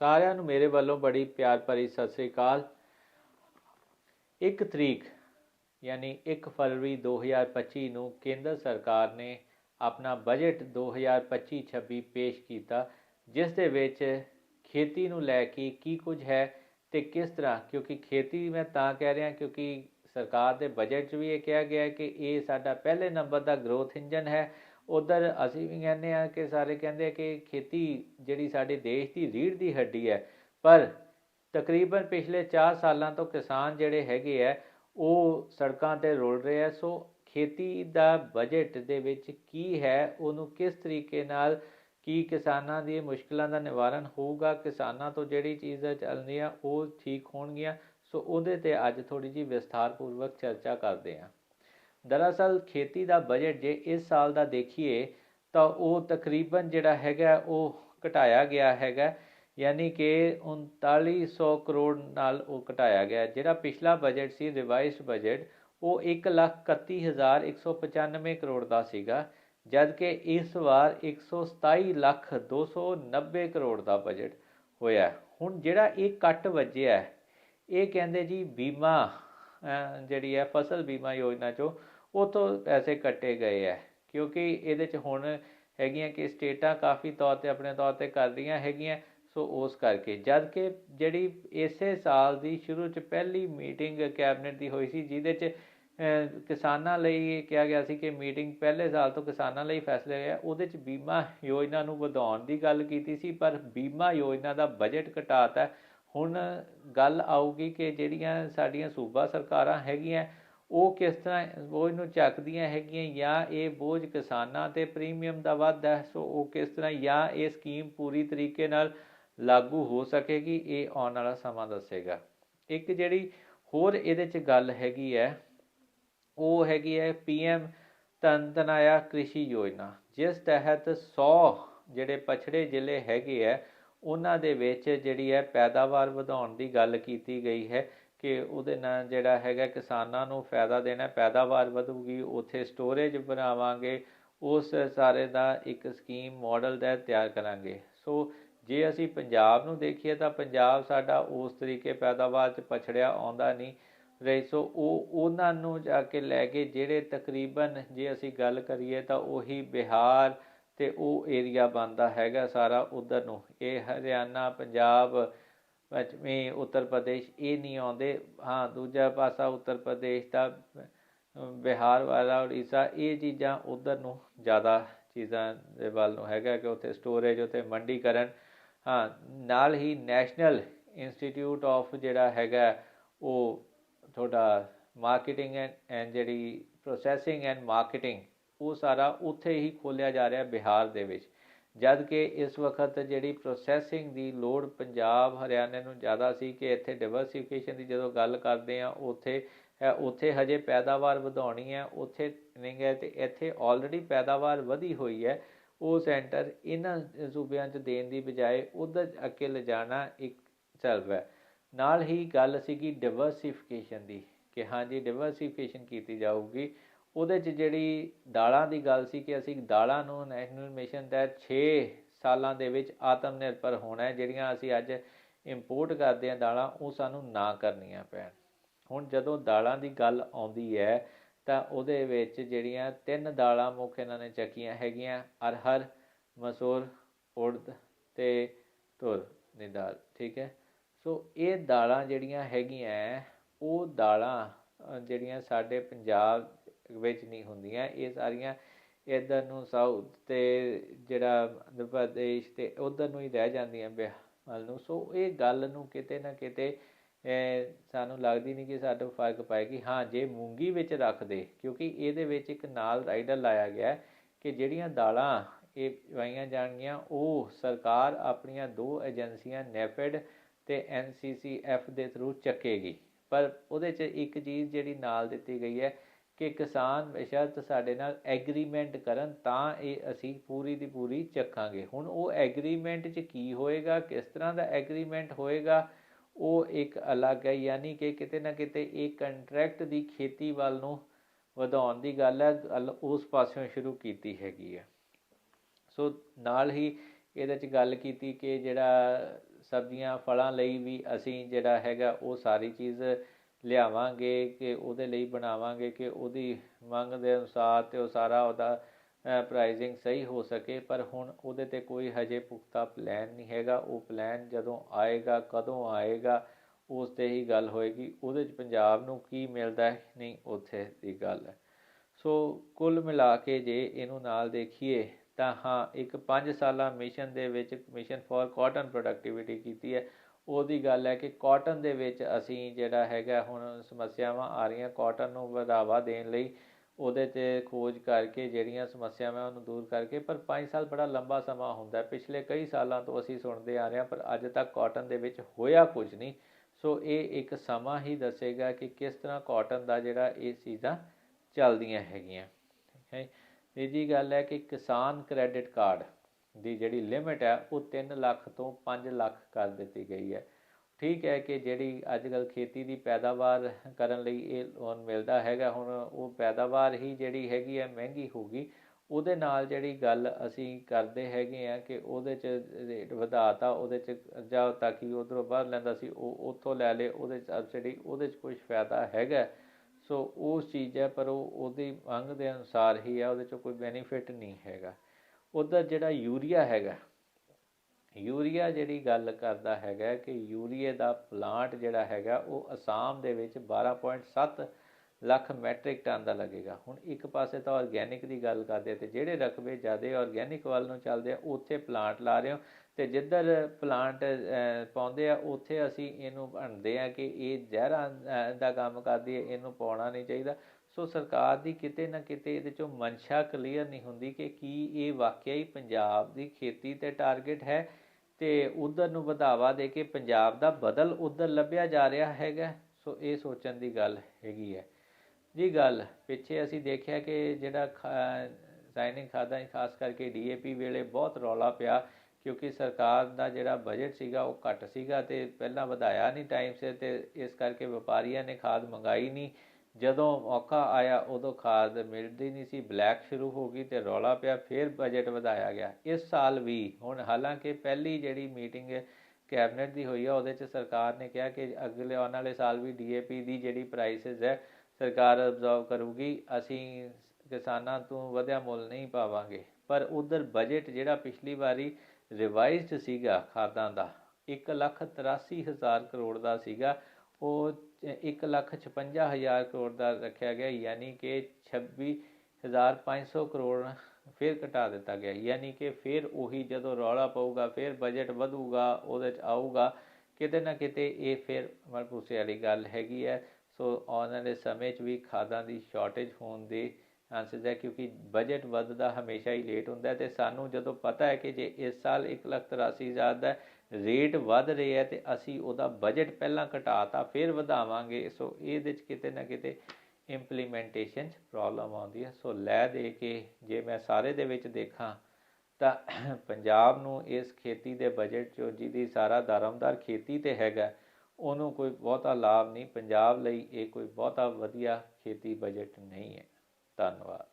ਸਾਰਿਆਂ ਨੂੰ ਮੇਰੇ ਵੱਲੋਂ ਬੜੀ ਪਿਆਰ ਭਰੀ ਸਤਿ ਸ੍ਰੀ ਅਕਾਲ। 1 ਤਰੀਕ, ਯਾਨੀ 1 ਫਰਵਰੀ 2025 ਨੂੰ ਕੇਂਦਰ ਸਰਕਾਰ ਨੇ ਆਪਣਾ ਬਜਟ 2025-26 ਪੇਸ਼ ਕੀਤਾ, ਜਿਸ ਦੇ ਵਿੱਚ ਖੇਤੀ ਨੂੰ ਲੈ ਕੇ ਕੀ ਕੁਝ ਹੈ ਤੇ ਕਿਸ ਤਰ੍ਹਾਂ, ਕਿਉਂਕਿ ਖੇਤੀ ਮੈਂ ਤਾਂ ਕਹਿ ਰਿਹਾ ਕਿਉਂਕਿ ਸਰਕਾਰ ਦੇ ਬਜਟ 'ਚ ਵੀ ਇਹ ਕਿਹਾ ਗਿਆ ਕਿ ਇਹ ਸਾਡਾ ਪਹਿਲੇ ਨੰਬਰ ਦਾ ਗਰੋਥ ਇੰਜਨ ਹੈ ਉਧਰ ਅਸੀਂ ਵੀ ਕਹਿੰਦੇ ਆ ਕਿ ਸਾਰੇ ਕਹਿੰਦੇ ਕਿ ਖੇਤੀ ਜਿਹੜੀ ਸਾਡੇ ਦੇਸ਼ ਦੀ ਰੀੜ੍ਹ ਦੀ ਹੱਡੀ ਹੈ, ਪਰ ਤਕਰੀਬਨ ਪਿਛਲੇ 4 ਸਾਲਾਂ ਤੋਂ ਕਿਸਾਨ ਜਿਹੜੇ ਹੈਗੇ ਆ, ਉਹ ਸੜਕਾਂ ਤੇ ਰੁਲ ਰਹੇ ਆ। ਸੋ ਖੇਤੀ ਦਾ ਬਜਟ ਦੇ ਵਿੱਚ ਕੀ ਹੈ, ਉਹਨੂੰ ਕਿਸ ਤਰੀਕੇ ਨਾਲ ਕੀ ਕਿਸਾਨਾਂ ਦੀ ਮੁਸ਼ਕਲਾਂ ਦਾ ਨਿਵਾਰਨ ਹੋਊਗਾ, ਕਿਸਾਨਾਂ ਤੋਂ ਜਿਹੜੀ ਚੀਜ਼ਾਂ ਚੱਲਦੀਆਂ ਉਹ ਠੀਕ ਹੋਣਗੀਆਂ। ਸੋ ਉਹਦੇ ਤੇ ਅੱਜ ਥੋੜੀ ਜੀ ਵਿਸਥਾਰਪੂਰਵਕ ਚਰਚਾ ਕਰਦੇ ਹਾਂ। ਦਰਅਸਲ ਖੇਤੀ ਦਾ ਬਜਟ ਜੇ ਇਸ ਸਾਲ ਦਾ ਦੇਖੀਏ ਤਾਂ ਉਹ ਤਕਰੀਬਨ ਜਿਹੜਾ ਹੈਗਾ ਉਹ ਘਟਾਇਆ ਗਿਆ ਹੈਗਾ, ਯਾਨੀ ਕਿ 3900 ਕਰੋੜ ਨਾਲ ਉਹ ਘਟਾਇਆ ਗਿਆ। ਜਿਹੜਾ ਪਿਛਲਾ ਬਜਟ ਸੀ ਰਿਵਾਈਜ਼ਡ ਬਜਟ ਉਹ 131195 ਕਰੋੜ ਦਾ ਸੀਗਾ ਜਦ ਕਿ ਇਸ ਵਾਰ 127 ਲੱਖ 290 ਕਰੋੜ ਦਾ ਬਜਟ ਹੋਇਆ। ਹੁਣ ਜਿਹੜਾ ਇਹ ਕੱਟ ਵੱਜਿਆ, ਇਹ ਕਹਿੰਦੇ ਜੀ ਬੀਮਾ ਜਿਹੜੀ ਹੈ, ਫਸਲ ਬੀਮਾ ਯੋਜਨਾ ਚੋਂ ਉਹ ਤੋਂ ਪੈਸੇ ਕੱਟੇ ਗਏ ਹੈ ਕਿਉਂਕਿ ਇਹਦੇ ਚ ਹੁਣ ਹੈਗੀਆਂ ਕਿ ਸਟੇਟਾਂ ਕਾਫੀ ਤੌਰ ਤੇ ਆਪਣੇ ਤੌਰ ਤੇ ਕਰ ਰਹੀਆਂ ਹੈਗੀਆਂ, ਸੋ ਉਸ ਕਰਕੇ। ਜਦ ਕਿ ਜਿਹੜੀ ਇਸੇ ਸਾਲ ਦੀ ਸ਼ੁਰੂ ਚ ਪਹਿਲੀ ਮੀਟਿੰਗ ਕੈਬਨਿਟ ਦੀ ਹੋਈ ਸੀ, ਜਿਹਦੇ ਚ ਕਿਸਾਨਾਂ ਲਈ ਕਿਹਾ ਗਿਆ ਸੀ ਕਿ ਮੀਟਿੰਗ ਪਹਿਲੇ ਸਾਲ ਤੋਂ ਕਿਸਾਨਾਂ ਲਈ ਫੈਸਲੇ ਹੋਇਆ ਉਹਦੇ ਚ ਬੀਮਾ ਯੋਜਨਾ ਨੂੰ ਵਧਾਉਣ ਦੀ ਗੱਲ ਕੀਤੀ ਸੀ, ਪਰ ਬੀਮਾ ਯੋਜਨਾ ਦਾ ਬਜਟ ਘਟਾਤਾ। ਹੁਣ ਗੱਲ ਆਊਗੀ ਕਿ ਜਿਹੜੀਆਂ ਸਾਡੀਆਂ ਸੂਬਾ ਸਰਕਾਰਾਂ ਹੈਗੀਆਂ ਉਹ ਕਿਸ ਤਰ੍ਹਾਂ ਬੋਝ ਨੂੰ ਚੱਕਦੀਆਂ ਹੈਗੀਆਂ ਜਾਂ ਇਹ ਬੋਝ ਕਿਸਾਨਾਂ ਤੇ ਪ੍ਰੀਮੀਅਮ ਦਾ ਵਾਧਾ ਸੋ ਉਹ ਕਿਸ ਤਰ੍ਹਾਂ ਜਾਂ ਇਹ ਸਕੀਮ ਪੂਰੀ ਤਰੀਕੇ ਨਾਲ ਲਾਗੂ ਹੋ ਸਕੇਗੀ, ਇਹ ਆਉਣ ਵਾਲਾ ਸਮਾਂ ਦੱਸੇਗਾ। ਇੱਕ ਜਿਹੜੀ ਹੋਰ ਇਹਦੇ 'ਚ ਗੱਲ ਹੈਗੀ ਹੈ, ਉਹ ਹੈਗੀ ਹੈ ਪੀਐਮ ਤਨਤਨਾਇਆ ਕ੍ਰਿਸ਼ੀ ਯੋਜਨਾ, ਜਿਸ ਤਹਿਤ 100 ਜਿਹੜੇ ਪਛੜੇ ਜ਼ਿਲ੍ਹੇ ਹੈਗੇ ਆ ਉਹਨਾਂ ਦੇ ਵਿੱਚ ਜਿਹੜੀ ਹੈ ਪੈਦਾਵਾਰ ਵਧਾਉਣ ਦੀ ਗੱਲ ਕੀਤੀ ਗਈ ਹੈ। ਕਿ ਉਹਦੇ ਨਾਲ ਜਿਹੜਾ ਹੈਗਾ ਕਿਸਾਨਾਂ ਨੂੰ ਫਾਇਦਾ ਦੇਣਾ, ਪੈਦਾਵਾਰ ਵਧੂਗੀ, ਉੱਥੇ ਸਟੋਰੇਜ ਬਣਾਵਾਂਗੇ, ਉਸ ਸਾਰੇ ਦਾ ਇੱਕ ਸਕੀਮ ਮਾਡਲ ਦਾ ਤਿਆਰ ਕਰਾਂਗੇ। ਸੋ ਜੇ ਅਸੀਂ ਪੰਜਾਬ ਨੂੰ ਦੇਖੀਏ ਤਾਂ ਪੰਜਾਬ ਸਾਡਾ ਉਸ ਤਰੀਕੇ ਪੈਦਾਵਾਰ 'ਚ ਪਛੜਿਆ, ਆਉਂਦਾ ਨਹੀਂ। ਰਹੀ ਸੋ ਉਹ, ਉਹਨਾਂ ਨੂੰ ਜਾ ਕੇ ਲੈ ਕੇ ਜਿਹੜੇ ਤਕਰੀਬਨ ਜੇ ਅਸੀਂ ਗੱਲ ਕਰੀਏ ਤਾਂ ਉਹੀ ਬਿਹਾਰ ਤੇ ਉਹ ਏਰੀਆ ਬੰਦਾ ਹੈਗਾ ਸਾਰਾ ਉਧਰ ਨੂੰ। ਇਹ ਹਰਿਆਣਾ, ਪੰਜਾਬ ਪੱਛਮੀ ਉੱਤਰ ਪ੍ਰਦੇਸ਼ ਇਹ ਨਹੀਂ ਆਉਂਦੇ। ਹਾਂ, ਦੂਜਾ ਪਾਸਾ ਉੱਤਰ ਪ੍ਰਦੇਸ਼ ਦਾ ਬਿਹਾਰ, ਵਾਲਾ ਉੜੀਸਾ, ਇਹ ਚੀਜ਼ਾਂ ਉਧਰ ਨੂੰ ਜ਼ਿਆਦਾ ਚੀਜ਼ਾਂ ਦੇ ਵੱਲ ਨੂੰ ਹੈਗਾ ਕਿ ਉੱਥੇ ਸਟੋਰੇਜ ਉੱਥੇ ਮੰਡੀਕਰਨ। ਹਾਂ, ਨਾਲ ਹੀ ਨੈਸ਼ਨਲ ਇੰਸਟੀਚਿਊਟ ਆਫ ਜਿਹੜਾ ਹੈਗਾ, ਉਹ ਤੁਹਾਡਾ ਮਾਰਕੀਟਿੰਗ ਐਂਡ ਜਿਹੜੀ ਪ੍ਰੋਸੈਸਿੰਗ ਐਂਡ ਮਾਰਕੀਟਿੰਗ ਉਹ ਸਾਰਾ ਉੱਥੇ ਹੀ ਖੋਲਿਆ ਜਾ ਰਿਹਾ ਬਿਹਾਰ ਦੇ ਵਿੱਚ। ਜਦ ਕਿ ਇਸ ਵਕਤ ਜਿਹੜੀ ਪ੍ਰੋਸੈਸਿੰਗ ਦੀ ਲੋੜ ਪੰਜਾਬ, ਹਰਿਆਣੇ ਨੂੰ ਜ਼ਿਆਦਾ ਸੀ ਕਿ ਇੱਥੇ ਡਿਵਰਸਿਫਿਕੇਸ਼ਨ ਦੀ ਜਦੋਂ ਗੱਲ ਕਰਦੇ ਆ ਉੱਥੇ ਉੱਥੇ ਹਜੇ ਪੈਦਾਵਾਰ ਵਧਾਉਣੀ ਹੈ, ਉੱਥੇ ਨਹੀਂ ਹੈ ਤੇ ਇੱਥੇ ਆਲਰੇਡੀ ਪੈਦਾਵਾਰ ਵਧੀ ਹੋਈ ਹੈ। ਉਹ ਸੈਂਟਰ ਇਹਨਾਂ ਸੂਬਿਆਂ 'ਚ ਦੇਣ ਦੀ ਬਜਾਏ ਉਧਰ ਅੱਗੇ ਲਿਜਾਣਾ ਇੱਕ ਚੱਲ ਹੈ। ਨਾਲ ਹੀ ਗੱਲ ਸੀਗੀ ਡਿਵਰਸਿਫਿਕੇਸ਼ਨ ਦੀ, ਕਿ ਹਾਂਜੀ ਡਿਵਰਸਿਫਿਕੇਸ਼ਨ ਕੀਤੀ ਜਾਊਗੀ। ਉਹਦੇ 'ਚ ਜਿਹੜੀ ਦਾਲਾਂ ਦੀ ਗੱਲ ਸੀ ਕਿ ਅਸੀਂ ਦਾਲਾਂ ਨੂੰ ਨੈਸ਼ਨਲ ਮਿਸ਼ਨ ਤਹਿਤ 6 ਸਾਲਾਂ ਦੇ ਵਿੱਚ ਆਤਮ ਨਿਰਭਰ ਹੋਣਾ ਹੈ, ਜਿਹੜੀਆਂ ਅਸੀਂ ਅੱਜ ਇੰਪੋਰਟ ਕਰਦੇ ਹਾਂ ਦਾਲਾਂ, ਉਹ ਸਾਨੂੰ ਨਾ ਕਰਨੀਆਂ ਪੈਣ। ਹੁਣ ਜਦੋਂ ਦਾਲਾਂ ਦੀ ਗੱਲ ਆਉਂਦੀ ਹੈ, ਤਾਂ ਉਹਦੇ ਵਿੱਚ ਜਿਹੜੀਆਂ ਤਿੰਨ ਦਾਲਾਂ ਮੁੱਖ ਇਹਨਾਂ ਨੇ ਚੱਕੀਆਂ ਹੈਗੀਆਂ, ਅਰਹਰ, ਮਸੂਰ, ਉੜਦ ਤੇ ਤੁਰ ਦੀ ਦਾਲ, ਠੀਕ ਹੈ? ਸੋ ਇਹ ਦਾਲਾਂ ਜਿਹੜੀਆਂ ਹੈਗੀਆਂ, ਉਹ ਦਾਲਾਂ ਜਿਹੜੀਆਂ ਸਾਡੇ ਪੰਜਾਬ ਵਿੱਚ ਨਹੀਂ ਹੁੰਦੀਆਂ। ਇਹ ਸਾਰੀਆਂ ਇਧਰ ਨੂੰ ਸਾਊਥ ਤੇ ਜਿਹੜਾ ਆਂਧਰਾ ਪ੍ਰਦੇਸ਼ ਤੇ ਉਧਰ ਨੂੰ ਹੀ ਰਹਿ ਜਾਂਦੀਆਂ ਬਿਹਾਰ ਨੂੰ। ਸੋ ਇਹ ਗੱਲ ਨੂੰ ਕਿਤੇ ਨਾ ਕਿਤੇ ਸਾਨੂੰ ਲੱਗਦੀ ਨਹੀਂ ਕਿ ਸਾਡਾ ਫ਼ਰਕ ਪਾਏਗੀ ਹਾਂ, ਜੇ ਮੂੰਗੀ ਵਿੱਚ ਰੱਖਦੇ ਕਿਉਂਕਿ ਇਹਦੇ ਵਿੱਚ ਇੱਕ ਨਾਲ ਰਾਈਡਰ ਲਾਇਆ ਗਿਆ ਕਿ ਜਿਹੜੀਆਂ ਦਾਲਾਂ ਇਹ ਵਾਈਆਂ ਜਾਣਗੀਆਂ, ਉਹ ਸਰਕਾਰ ਆਪਣੀਆਂ ਦੋ ਏਜੰਸੀਆਂ ਨੈਫੈਡ ਤੇ ਐਨਸੀਸੀਐਫ ਦੇ ਥਰੂ ਚੱਕੇਗੀ। ਪਰ ਉਹਦੇ 'ਚ ਇੱਕ ਚੀਜ਼ ਜਿਹੜੀ ਨਾਲ ਦਿੱਤੀ ਗਈ ਹੈ ਕਿ ਕਿਸਾਨ ਬੇਸ਼ਰਤ ਸਾਡੇ ਨਾਲ ਐਗਰੀਮੈਂਟ ਕਰਨ ਤਾਂ ਇਹ ਅਸੀਂ ਪੂਰੀ ਦੀ ਪੂਰੀ ਚੱਕਾਂਗੇ। ਹੁਣ ਉਹ ਐਗਰੀਮੈਂਟ 'ਚ ਕੀ ਹੋਏਗਾ, ਕਿਸ ਤਰ੍ਹਾਂ ਦਾ ਐਗਰੀਮੈਂਟ ਹੋਏਗਾ, ਉਹ ਇੱਕ ਅਲੱਗ ਹੈ। ਯਾਨੀ ਕਿ ਕਿਤੇ ਨਾ ਕਿਤੇ ਇਹ ਕੰਟਰੈਕਟ ਦੀ ਖੇਤੀ ਵੱਲ ਨੂੰ ਵਧਾਉਣ ਦੀ ਗੱਲ ਹੈ ਉਸ ਪਾਸਿਓਂ ਸ਼ੁਰੂ ਕੀਤੀ ਹੈਗੀ ਹੈ। ਸੋ ਨਾਲ ਹੀ ਇਹਦੇ 'ਚ ਗੱਲ ਕੀਤੀ ਕਿ ਜਿਹੜਾ ਸਬਜ਼ੀਆਂ, ਫਲਾਂ ਲਈ ਵੀ ਅਸੀਂ ਜਿਹੜਾ ਹੈਗਾ ਉਹ ਸਾਰੀ ਚੀਜ਼ ਲਿਆਵਾਂਗੇ ਕਿ ਉਹਦੇ ਲਈ ਬਣਾਵਾਂਗੇ ਕਿ ਉਹਦੀ ਮੰਗ ਦੇ ਅਨੁਸਾਰ ਤੇ ਉਹ ਸਾਰਾ ਉਹਦਾ ਪ੍ਰਾਈਜ਼ਿੰਗ ਸਹੀ ਹੋ ਸਕੇ। ਪਰ ਹੁਣ ਉਹਦੇ ਤੇ ਕੋਈ ਹਜੇ ਪੁਖਤਾ ਪਲਾਨ ਨਹੀਂ ਹੈਗਾ। ਉਹ ਪਲਾਨ ਜਦੋਂ ਆਏਗਾ, ਕਦੋਂ ਆਏਗਾ, ਉਸ ਤੇ ਹੀ ਗੱਲ ਹੋਏਗੀ। ਉਹਦੇ 'ਚ ਪੰਜਾਬ ਨੂੰ ਕੀ ਮਿਲਦਾ ਹੈ? ਨਹੀਂ, ਉੱਥੇ ਦੀ ਗੱਲ ਹੈ। ਸੋ ਕੁੱਲ ਮਿਲਾ ਕੇ ਜੇ ਇਹਨੂੰ ਨਾਲ ਦੇਖੀਏ, ਤਾਂ ਹਾਂ, ਇੱਕ 5 ਸਾਲਾ ਮਿਸ਼ਨ ਦੇ ਵਿੱਚ, ਮਿਸ਼ਨ ਫॉर ਕਾਟਨ ਪ੍ਰੋਡਕਟਿਵਿਟੀ ਕੀਤੀ ਹੈ। ਉਹਦੀ ਗੱਲ ਹੈ ਕਿ ਕਾਟਨ ਦੇ ਵਿੱਚ ਅਸੀਂ ਜਿਹੜਾ ਹੈਗਾ ਹੁਣ ਸਮੱਸਿਆਵਾਂ ਆ ਰਹੀਆਂ ਕਾਟਨ ਨੂੰ ਵਧਾਵਾ ਦੇਣ ਲਈ ਉਹਦੇ 'ਤੇ ਖੋਜ ਕਰਕੇ ਜਿਹੜੀਆਂ ਸਮੱਸਿਆਵਾਂ ਉਹਨੂੰ ਦੂਰ ਕਰਕੇ, ਪਰ 5 ਸਾਲ ਬੜਾ ਲੰਬਾ ਸਮਾਂ ਹੁੰਦਾ ਪਿਛਲੇ ਕਈ ਸਾਲਾਂ ਤੋਂ ਅਸੀਂ ਸੁਣਦੇ ਆ ਰਹੇ ਹਾਂ, ਪਰ ਅੱਜ ਤੱਕ ਕਾਟਨ ਦੇ ਵਿੱਚ ਹੋਇਆ ਕੁਝ ਨਹੀਂ। ਸੋ ਇਹ ਇੱਕ ਸਮਾਂ ਹੀ ਦੱਸੇਗਾ ਕਿ ਕਿਸ ਤਰ੍ਹਾਂ ਕਾਟਨ ਦਾ ਜਿਹੜਾ ਇਹ ਚੀਜ਼ਾਂ ਚੱਲਦੀਆਂ ਹੈਗੀਆਂ। ਠੀਕ ਹੈ ਤੀਜੀ ਗੱਲ ਹੈ ਕਿ ਕਿਸਾਨ ਕ੍ਰੈਡਿਟ ਕਾਰਡ ਦੀ ਜਿਹੜੀ ਲਿਮਿਟ ਹੈ ਉਹ 3 ਲੱਖ ਤੋਂ 5 ਲੱਖ ਕਰ ਦਿੱਤੀ ਗਈ ਹੈ। ਠੀਕ ਹੈ ਕਿ ਜਿਹੜੀ ਅੱਜ ਕੱਲ ਖੇਤੀ ਦੀ ਪੈਦਾਵਾਰ ਕਰਨ ਲਈ ਇਹ ਲੋਨ ਮਿਲਦਾ ਹੈਗਾ, ਹੁਣ ਉਹ ਪੈਦਾਵਾਰ ਹੀ ਜਿਹੜੀ ਹੈਗੀ ਹੈ ਮਹਿੰਗੀ ਹੋਗੀ ਉਹਦੇ ਨਾਲ ਜਿਹੜੀ ਗੱਲ ਅਸੀਂ ਕਰਦੇ ਹੈਗੇ ਆ ਕਿ ਉਹਦੇ 'ਚ ਰੇਟ ਵਧਾਤਾ, ਉਹਦੇ 'ਚ ਜਾਂ ਤਾਂ ਕਿ ਉਧਰੋਂ ਬਾਹਰ ਲੈਂਦਾ ਸੀ, ਉਹ ਉੱਥੋਂ ਲੈ ਲੇ ਉਹਦੇ 'ਚ ਸਬਸਿਡੀ ਉਹਦੇ 'ਚ ਕੁਝ ਫਾਇਦਾ ਹੈਗਾ। ਸੋ ਉਸ ਚੀਜ਼ ਹੈ, ਪਰ ਉਹ ਉਹਦੀ ਮੰਗ ਦੇ ਅਨੁਸਾਰ ਹੀ ਹੈ, ਉਹਦੇ 'ਚ ਕੋਈ ਬੈਨੀਫਿਟ ਨਹੀਂ ਹੈਗਾ। ਉਧਰ ਜਿਹੜਾ ਯੂਰੀਆ ਹੈਗਾ, ਯੂਰੀਆ ਜਿਹੜੀ ਗੱਲ ਕਰਦਾ ਹੈਗਾ ਕਿ ਯੂਰੀਏ ਦਾ ਪਲਾਂਟ ਜਿਹੜਾ ਹੈਗਾ ਉਹ ਅਸਾਮ ਦੇ ਵਿੱਚ 12.7 ਲੱਖ ਮੈਟ੍ਰਿਕ ਟਨ ਦਾ ਲੱਗੇਗਾ। ਹੁਣ ਇੱਕ ਪਾਸੇ ਤਾਂ ਆਰਗੈਨਿਕ ਦੀ ਗੱਲ ਕਰਦੇ ਤੇ ਜਿਹੜੇ ਰਕਬੇ ਜ਼ਿਆਦਾ ਆਰਗੈਨਿਕ ਵੱਲ ਨੂੰ ਚੱਲਦੇ ਆ, ਉੱਥੇ ਪਲਾਂਟ ਲਾ ਰਹੇ ਹੋ ਤੇ ਜਿੱਧਰ ਪਲਾਂਟ ਪਾਉਂਦੇ ਆ, ਉੱਥੇ ਅਸੀਂ ਇਹਨੂੰ ਬਣਦੇ ਆ ਕਿ ਇਹ ਜ਼ਹਿਰਾਂ ਦਾ ਕੰਮ ਕਰਦੀ ਹੈ, ਇਹਨੂੰ ਪਾਉਣਾ ਨਹੀਂ ਚਾਹੀਦਾ। ਸੋ ਸਰਕਾਰ ਦੀ ਕਿਤੇ ਨਾ ਕਿਤੇ ਇਹਦੇ ਚੋਂ ਮਨਸ਼ਾ ਕਲੀਅਰ ਨਹੀਂ ਹੁੰਦੀ ਕਿ ਕੀ ਇਹ ਵਾਕਿਆ ਹੀ ਪੰਜਾਬ ਦੀ ਖੇਤੀ ਤੇ ਟਾਰਗੇਟ ਹੈ ਤੇ ਉਧਰ ਨੂੰ ਵਧਾਵਾ ਦੇ ਕੇ ਪੰਜਾਬ ਦਾ ਬਦਲ ਉਧਰ ਲੱਭਿਆ ਜਾ ਰਿਹਾ ਹੈਗਾ। ਸੋ ਇਹ ਸੋਚਣ ਦੀ ਗੱਲ ਹੈਗੀ ਹੈ। ਜੀ ਗੱਲ, ਪਿੱਛੇ ਅਸੀਂ ਦੇਖਿਆ ਕਿ ਜਿਹੜਾ ਸਾਈਨਿੰਗ ਖਾਦਾਂ ਖਾਸ ਕਰਕੇ ਡੀਏਪੀ ਵੇਲੇ ਬਹੁਤ ਰੌਲਾ ਪਿਆ ਕਿਉਂਕਿ ਸਰਕਾਰ ਦਾ ਜਿਹੜਾ ਬਜਟ ਸੀਗਾ ਉਹ ਘੱਟ ਸੀਗਾ ਤੇ ਪਹਿਲਾਂ ਵਧਾਇਆ ਨਹੀਂ ਟਾਈਮ ਸਿਰ ਤੇ ਇਸ ਕਰਕੇ ਵਪਾਰੀਆਂ ਨੇ ਖਾਦ ਮੰਗਾਈ ਨਹੀਂ। ਜਦੋਂ ਮੌਕਾ ਆਇਆ, ਉਦੋਂ ਖਾਦ ਮਿਲਦੀ ਨਹੀਂ ਸੀ, ਬਲੈਕ ਸ਼ੁਰੂ ਹੋ ਗਈ ਤੇ ਰੌਲਾ ਪਿਆ, ਫਿਰ ਬਜਟ ਵਧਾਇਆ ਗਿਆ। ਇਸ ਸਾਲ ਵੀ ਹੁਣ ਹਾਲਾਂਕਿ ਪਹਿਲੀ ਜਿਹੜੀ ਮੀਟਿੰਗ ਕੈਬਨਿਟ ਦੀ ਹੋਈ ਆ, ਉਹਦੇ 'ਚ ਸਰਕਾਰ ਨੇ ਕਿਹਾ ਕਿ ਅਗਲੇ, ਆਉਣ ਵਾਲੇ ਸਾਲ ਵੀ ਡੀਏਪੀ ਦੀ ਜਿਹੜੀ ਪ੍ਰਾਈਸਿਸ ਹੈ, ਸਰਕਾਰ ਅਬਜ਼ਰਵ ਕਰੂਗੀ। ਅਸੀਂ ਕਿਸਾਨਾਂ ਤੋਂ ਵਧਿਆ ਮੁੱਲ ਨਹੀਂ ਪਾਵਾਂਗੇ। ਪਰ ਉਧਰ ਬਜਟ ਜਿਹੜਾ ਪਿਛਲੀ ਵਾਰੀ ਰਿਵਾਈਜ਼ਡ ਸੀਗਾ ਖਾਦਾਂ ਦਾ 183000 ਕਰੋੜ ਦਾ ਸੀਗਾ, ਉਹ 156000 ਕਰੋੜ ਦਾ ਰੱਖਿਆ ਗਿਆ, ਯਾਨੀ ਕਿ 26500 ਕਰੋੜ ਫਿਰ ਘਟਾ ਦਿੱਤਾ ਗਿਆ, ਯਾਨੀ ਕਿ ਫਿਰ ਉਹੀ ਜਦੋਂ ਰੌਲਾ ਪਊਗਾ, ਫਿਰ ਬਜਟ ਵਧੂਗਾ, ਉਹਦੇ ਚ ਆਊਗਾ, ਕਿਤੇ ਨਾ ਕਿਤੇ ਇਹ ਫਿਰ ਮਲਪੂਸੇ ਵਾਲੀ ਗੱਲ ਹੈਗੀ ਹੈ। ਸੋ ਆਉਣ ਵਾਲੇ ਸਮੇਂ 'ਚ ਵੀ ਖਾਦਾਂ ਦੀ ਸ਼ਾਰਟੇਜ ਹੋਣ ਦੇ ਚਾਂਸਸ ਹੈ, ਕਿਉਂਕਿ ਬਜਟ ਵੱਧਦਾ ਹਮੇਸ਼ਾ ਹੀ ਲੇਟ ਹੁੰਦਾ ਤੇ ਸਾਨੂੰ ਜਦੋਂ ਪਤਾ ਹੈ ਕਿ ਜੇ ਇਸ ਸਾਲ 183000 ਦਾ ਰੇਟ ਵੱਧ ਰਿਹਾ ਹੈ ਤੇ ਅਸੀਂ ਉਹਦਾ ਬਜਟ ਪਹਿਲਾਂ ਘਟਾਤਾ, ਫਿਰ ਵਧਾਵਾਂਗੇ। ਸੋ ਇਹਦੇ ਚ ਕਿਤੇ ਨਾ ਕਿਤੇ ਇੰਪਲੀਮੈਂਟੇਸ਼ਨ 'ਚ ਪ੍ਰੋਬਲਮ ਆਉਂਦੀ ਹੈ। ਸੋ ਲੈ ਦੇ ਕੇ ਜੇ ਮੈਂ ਸਾਰੇ ਦੇ ਵਿੱਚ ਦੇਖਾਂ, ਤਾਂ ਪੰਜਾਬ ਨੂੰ ਇਸ ਖੇਤੀ ਦੇ ਬਜਟ 'ਚੋਂ ਜਿਹਦੀ ਸਾਰਾ ਦਰਮਦਾਰ ਖੇਤੀ ਤੇ ਹੈਗਾ, ਉਹਨੂੰ ਕੋਈ ਬਹੁਤਾ ਲਾਭ ਨਹੀਂ। ਪੰਜਾਬ ਲਈ ਇਹ ਕੋਈ ਬਹੁਤਾ ਵਧੀਆ ਖੇਤੀ ਬਜਟ ਨਹੀਂ ਹੈ। ਧੰਨਵਾਦ।